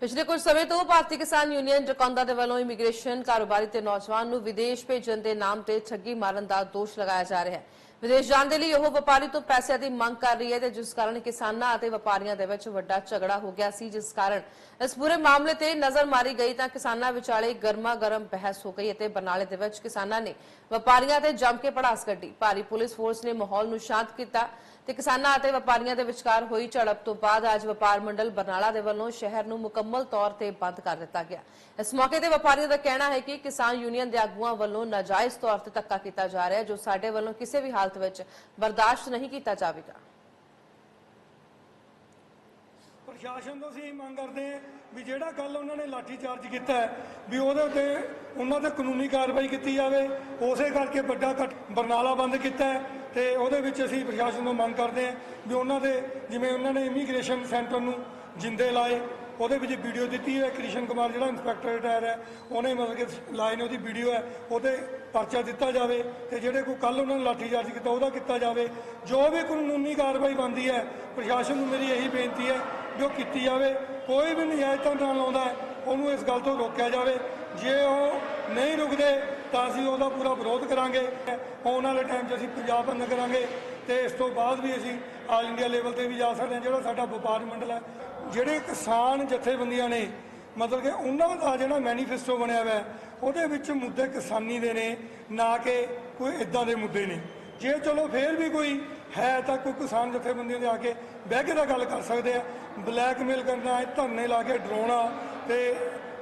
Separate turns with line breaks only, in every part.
ਪਿਛਲੇ ਕੁਝ ਸਮੇਂ ਤੋਂ ਭਾਰਤੀ ਕਿਸਾਨ ਯੂਨੀਅਨ ਜਕੌਂਦਾ ਦੇ ਵੱਲੋਂ ਇਮੀਗ੍ਰੇਸ਼ਨ ਕਾਰੋਬਾਰੀ ਤੇ ਨੌਜਵਾਨ ਨੂੰ ਵਿਦੇਸ਼ ਭੇਜਣ ਦੇ ਨਾਮ ਤੇ ਠੱਗੀ ਮਾਰਨ ਦਾ ਦੋਸ਼ ਲਗਾਇਆ ਜਾ ਰਿਹਾ ਹੈ। ਵਿਦੇਸ਼ ਜਾਣ ਦੇ ਲਈ ਉਹ ਵਪਾਰੀ ਤੋਂ ਪੈਸਿਆਂ ਦੀ ਮੰਗ ਕਰ ਰਹੀ ਹੈ ਤੇ ਜਿਸ ਕਾਰਨ ਕਿਸਾਨਾਂ ਅਤੇ ਵਪਾਰੀਆਂ ਦੇ ਵਿੱਚ ਵੱਡਾ ਝਗੜਾ ਹੋ ਗਿਆ ਸੀ, ਜਿਸ ਕਾਰਨ ਇਸ ਪੂਰੇ ਮਾਮਲੇ ਤੇ ਨਜ਼ਰ ਮਾਰੀ ਗਈ ਤਾਂ ਕਿਸਾਨਾਂ ਵਿਚਾਲੇ ਗਰਮਾ ਗਰਮ ਬਹਿਸ ਹੋ ਗਈ ਅਤੇ ਬਰਨਾਲੇ ਦੇ ਵਿੱਚ ਕਿਸਾਨਾਂ ਨੇ ਵਪਾਰੀਆਂ ਤੇ ਜੰਮ ਕੇ ਪੜਾਸ ਕੱਢੀ। ਭਾਰੀ ਪੁਲਿਸ ਫੋਰਸ ਨੇ ਮਾਹੌਲ ਨੂੰ ਸ਼ਾਂਤ ਕੀਤਾ ਤੇ ਕਿਸਾਨਾਂ ਅਤੇ ਵਪਾਰੀਆਂ ਦੇ ਵਿਚਕਾਰ ਹੋਈ ਝੜਪ ਤੋਂ ਬਾਅਦ ਅੱਜ ਵਪਾਰ ਮੰਡਲ ਬਰਨਾਲਾ ਦੇ ਵੱਲੋਂ ਸ਼ਹਿਰ ਨੂੰ ਮੁਕੰਮਲ ਤੌਰ ਤੇ ਬੰਦ ਕਰ ਦਿੱਤਾ ਗਿਆ। ਇਸ ਮੌਕੇ ਤੇ ਵਪਾਰੀਆਂ ਦਾ ਕਹਿਣਾ ਹੈ ਕਿ ਕਿਸਾਨ ਯੂਨੀਅਨ ਦੇ ਆਗੂਆਂ ਵੱਲੋਂ ਨਾਜਾਇਜ਼ ਤੌਰ ਤੇ ਧੱਕਾ ਕੀਤਾ ਜਾ ਰਿਹਾ ਜੋ ਸਾਡੇ ਵੱਲੋਂ ਕਿਸੇ ਵੀ ਹਾਲ ਹਾਲਤ ਵਿੱਚ ਬਰਦਾਸ਼ਤ ਨਹੀਂ ਕੀਤਾ ਜਾਵੇਗਾ।
ਪ੍ਰਸ਼ਾਸਨ ਤੋਂ ਅਸੀਂ ਮੰਗ ਕਰਦੇ ਹਾਂ ਵੀ ਜਿਹੜਾ ਕੱਲ ਉਹਨਾਂ ਨੇ ਲਾਠੀ ਚਾਰਜ ਕੀਤਾ ਵੀ ਉਹਦੇ ਉੱਤੇ ਉਹਨਾਂ ਤੇ ਕਾਨੂੰਨੀ ਕਾਰਵਾਈ ਕੀਤੀ ਜਾਵੇ। ਉਸੇ ਕਰਕੇ ਵੱਡਾ ਬਰਨਾਲਾ ਬੰਦ ਕੀਤਾ ਤੇ ਉਹਦੇ ਵਿੱਚ ਅਸੀਂ ਪ੍ਰਸ਼ਾਸਨ ਤੋਂ ਮੰਗ ਕਰਦੇ ਹਾਂ ਵੀ ਉਹਨਾਂ ਦੇ, ਜਿਵੇਂ ਉਹਨਾਂ ਨੇ ਇਮੀਗ੍ਰੇਸ਼ਨ ਸੈਂਟਰ ਨੂੰ ਜਿੰਦੇ ਲਾਏ ਉਹਦੇ ਵਿੱਚ ਵੀਡੀਓ ਦਿੱਤੀ ਹੈ, ਕ੍ਰਿਸ਼ਨ ਕੁਮਾਰ ਜਿਹੜਾ ਇੰਸਪੈਕਟਰ ਰਿਟਾਇਰ ਹੈ, ਉਹਨੇ ਮਤਲਬ ਕਿ ਲਾਏ ਨੇ ਉਹਦੀ ਵੀਡੀਓ ਹੈ ਉਹਤੇ ਪਰਚਾ ਦਿੱਤਾ ਜਾਵੇ ਤੇ ਜਿਹੜੇ ਕੋਈ ਕੱਲ ਉਹਨਾਂ ਨੇ ਲਾਠੀਚਾਰਜ ਕੀਤਾ, ਉਹਦਾ ਕੀਤਾ ਜਾਵੇ। ਜੋ ਵੀ ਕਾਨੂੰਨੀ ਕਾਰਵਾਈ ਬਣਦੀ ਹੈ, ਪ੍ਰਸ਼ਾਸਨ ਨੂੰ ਮੇਰੀ ਇਹੀ ਬੇਨਤੀ ਹੈ, ਜੋ ਕੀਤੀ ਜਾਵੇ, ਕੋਈ ਵੀ ਨਜਾਇਜ਼ ਢੰਗ ਨਾਲ ਲਾਉਂਦਾ ਹੈ, ਉਹਨੂੰ ਇਸ ਗੱਲ ਤੋਂ ਰੋਕਿਆ ਜਾਵੇ। ਜੇ ਉਹ ਨਹੀਂ ਰੁਕਦੇ, ਤਾਂ ਅਸੀਂ ਉਹਦਾ ਪੂਰਾ ਵਿਰੋਧ ਕਰਾਂਗੇ। ਆਉਣ ਵਾਲੇ ਟਾਈਮ 'ਚ ਅਸੀਂ ਪੰਜਾਬ ਬੰਦ ਕਰਾਂਗੇ ਤੇ ਇਸ ਤੋਂ ਬਾਅਦ ਵੀ ਅਸੀਂ ਆਲ ਇੰਡੀਆ ਲੈਵਲ ਤੇ ਵੀ ਜਾ ਸਕਦੇ ਹਾਂ, ਜਿਹੜਾ ਸਾਡਾ ਵਪਾਰ ਮੰਡਲ ਹੈ ਜਿਹੜੇ ਕਿਸਾਨ ਜਥੇਬੰਦੀਆਂ ਨੇ, ਮਤਲਬ ਕਿ ਉਹਨਾਂ ਦਾ ਜਿਹੜਾ ਮੈਨੀਫੈਸਟੋ ਬਣਿਆ ਹੋਇਆ, ਉਹਦੇ ਵਿੱਚ ਮੁੱਦੇ ਕਿਸਾਨੀ ਦੇ ਨੇ, ਨਾ ਕਿ ਕੋਈ ਇਦਾਂ ਦੇ ਮੁੱਦੇ ਨੇ। ਜੇ ਚਲੋ ਫੇਰ ਵੀ ਕੋਈ ਹੈ ਤਾਂ ਕੋਈ ਕਿਸਾਨ ਜਥੇਬੰਦੀਆਂ ਦੇ ਆ ਕੇ ਬਹਿ ਕੇ ਦਾ ਗੱਲ ਕਰ ਸਕਦੇ ਆ। ਬਲੈਕਮੇਲ ਕਰਨਾ ਹੈ ਧਰਨੇ ਲਾ ਕੇ ਡਰਾਉਣਾ ਤੇ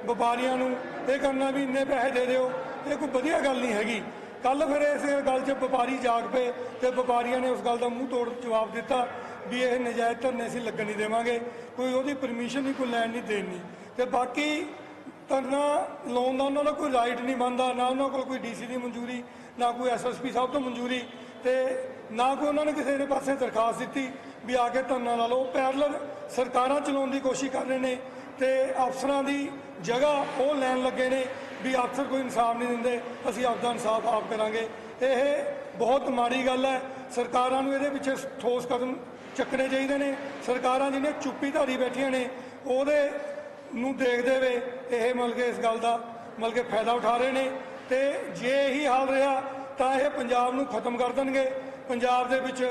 ਵਪਾਰੀਆਂ ਨੂੰ ਇਹ ਕਰਨਾ ਵੀ ਇੰਨੇ ਪੈਸੇ ਦੇ ਦਿਓ, ਇਹ ਕੋਈ ਵਧੀਆ ਗੱਲ ਨਹੀਂ ਹੈਗੀ। ਕੱਲ ਫਿਰ ਇਸ ਗੱਲ 'ਚ ਵਪਾਰੀ ਜਾਗ ਪਏ ਤੇ ਵਪਾਰੀਆਂ ਨੇ ਉਸ ਗੱਲ ਦਾ ਮੂੰਹ ਤੋੜ ਜਵਾਬ ਦਿੱਤਾ। ਵੀ ਇਹ ਨਜਾਇਜ਼ ਧਰਨੇ ਅਸੀਂ ਲੱਗਣ ਨਹੀਂ ਦੇਵਾਂਗੇ, ਕੋਈ ਉਹਦੀ ਪਰਮਿਸ਼ਨ ਨਹੀਂ ਕੋਈ ਲੈਣ ਨਹੀਂ ਦੇਣੀ ਤੇ ਬਾਕੀ ਧਰਨਾ ਲਾਉਣ ਦਾ ਉਹਨਾਂ ਦਾ ਕੋਈ ਰਾਈਟ ਨਹੀਂ ਬਣਦਾ, ਨਾ ਉਹਨਾਂ ਕੋਲ ਕੋਈ ਡੀਸੀ ਦੀ ਮਨਜ਼ੂਰੀ, ਨਾ ਕੋਈ ਐਸਐਸਪੀ ਸਾਹਿਬ ਤੋਂ ਮਨਜ਼ੂਰੀ, ਤੇ ਨਾ ਕੋਈ ਉਹਨਾਂ ਨੇ ਕਿਸੇ ਦੇ ਪਾਸੇ ਦਰਖਾਸਤ ਦਿੱਤੀ ਵੀ ਆ ਕੇ ਧਰਨਾ ਲਾ ਲਓ। ਪੈਰਲਲ ਸਰਕਾਰਾਂ ਚਲਾਉਣ ਦੀ ਕੋਸ਼ਿਸ਼ ਕਰ ਰਹੇ ਨੇ ਤੇ ਅਫਸਰਾਂ ਦੀ ਜਗ੍ਹਾ ਉਹ ਲੈਣ ਲੱਗੇ ਨੇ ਵੀ ਅਫਸਰ ਕੋਈ ਇਨਸਾਫ ਨਹੀਂ ਦਿੰਦੇ, ਅਸੀਂ ਆਪਦਾ ਇਨਸਾਫ ਆਪ ਕਰਾਂਗੇ। ਇਹ ਬਹੁਤ ਮਾੜੀ ਗੱਲ ਹੈ। ਸਰਕਾਰਾਂ ਨੂੰ ਇਹਦੇ ਪਿੱਛੇ ਠੋਸ ਕਦਮ ਚੱਕਣੇ ਚਾਹੀਦੇ ਨੇ। ਸਰਕਾਰਾਂ ਜਿਹਨੇ ਚੁੱਪੀ ਧਾਰੀ ਬੈਠੀਆਂ ਨੇ, ਉਹਦੇ ਨੂੰ ਦੇਖਦੇ ਹੋਏ ਇਹ ਮਤਲਬ ਕਿ ਇਸ ਗੱਲ ਦਾ ਮਤਲਬ ਕਿ ਫਾਇਦਾ ਉਠਾ ਰਹੇ ਨੇ। ਤੇ ਜੇ ਇਹੀ ਹਾਲ ਰਿਹਾ, ਤਾਂ ਇਹ ਪੰਜਾਬ ਨੂੰ ਖਤਮ ਕਰ ਦੇਣਗੇ। ਪੰਜਾਬ ਦੇ ਵਿੱਚ